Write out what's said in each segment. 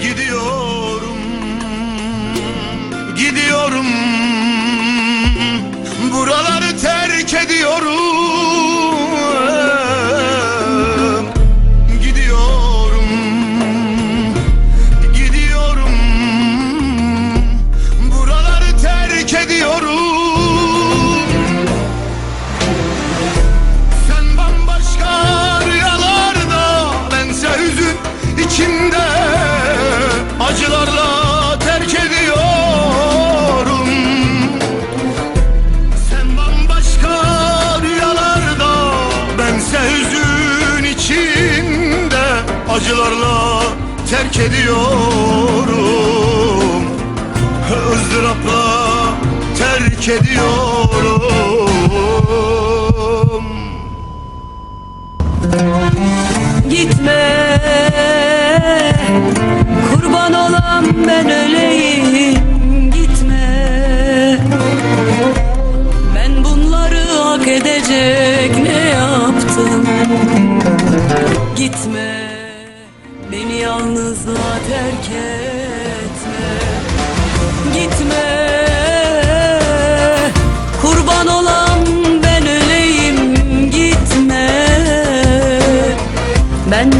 Gidiyorum Gidiyorum. Buraları terk ediyorum. Acılarla terk ediyorum. Izdırapla terk ediyorum. Gitme Kurban olan ben öleyim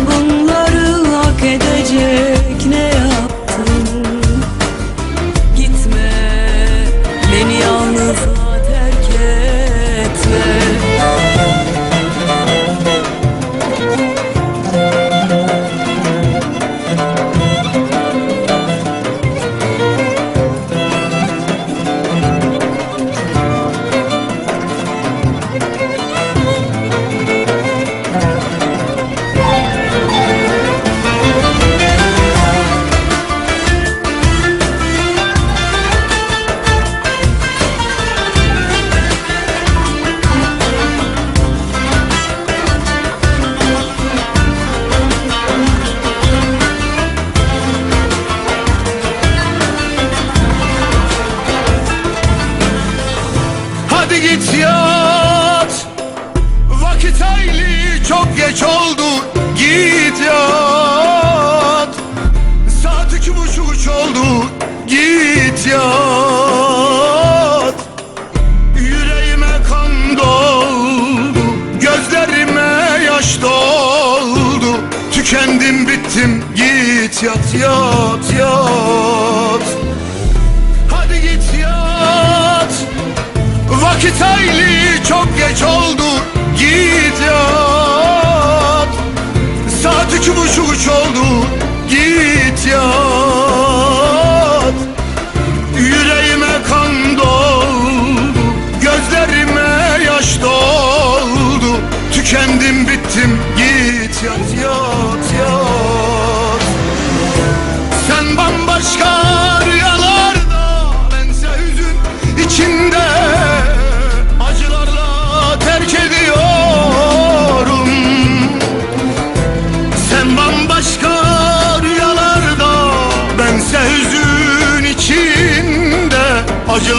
bunları hak edecek git yat. Vakit hayli çok geç oldu. Git yat. Saat iki buçuk üç oldu. Git yat. Yüreğime kan doldu. Gözlerime yaş doldu. Tükendim bittim. Git yat yat yat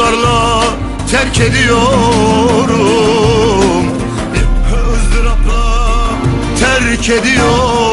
Acılarla terk ediyorum. Izdırapla terk ediyorum